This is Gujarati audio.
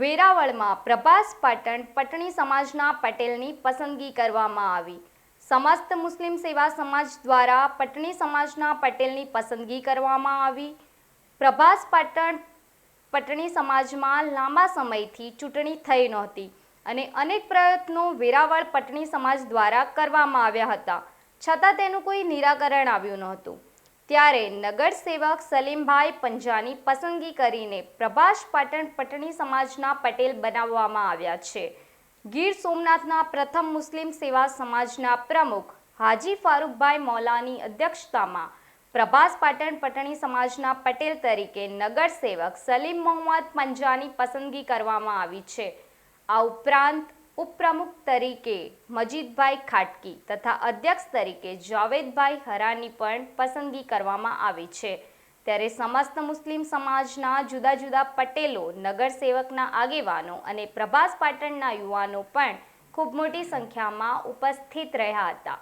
વેરાવળમાં પ્રભાસ પાટણ પટણી સમાજના પટેલની પસંદગી કરવામાં આવી. સમસ્ત મુસ્લિમ સેવા સમાજ દ્વારા પટણી સમાજના પટેલની પસંદગી કરવામાં આવી. પ્રભાસ પાટણ પટણી સમાજમાં લાંબા સમયથી ચૂંટણી થઈ નહોતી અને અનેક પ્રયત્નો વેરાવળ પટણી સમાજ દ્વારા કરવામાં આવ્યા હતા. છતાં તેનું કોઈ નિરાકરણ આવ્યું નહોતું. ત્યારે નગરસેવક સલીમભાઈ પંજાની પસંદગી કરીને પ્રભાસ પાટણ પટણી સમાજના પટેલ બનાવવામાં આવ્યા છે. ગીર સોમનાથના પ્રથમ મુસ્લિમ સેવા સમાજના પ્રમુખ હાજી ફારૂકભાઈ મૌલાની અધ્યક્ષતામાં પ્રભાસ પાટણ પટણી સમાજના પટેલ તરીકે નગર સેવક સલીમ મોહમ્મદ પંજાની પસંદગી કરવામાં આવી છે. આ ઉપરાંત ઉપપ્રમુખ તરીકે મજીદભાઈ ખાટકી તથા અધ્યક્ષ તરીકે જાવેદભાઈ હરાની પણ પસંદગી કરવામાં આવી છે. ત્યારે સમસ્ત મુસ્લિમ સમાજના જુદા જુદા પટેલો, નગરસેવકના આગેવાનો અને પ્રભાસ પાટણના યુવાનો પણ ખૂબ મોટી સંખ્યામાં ઉપસ્થિત રહ્યા હતા.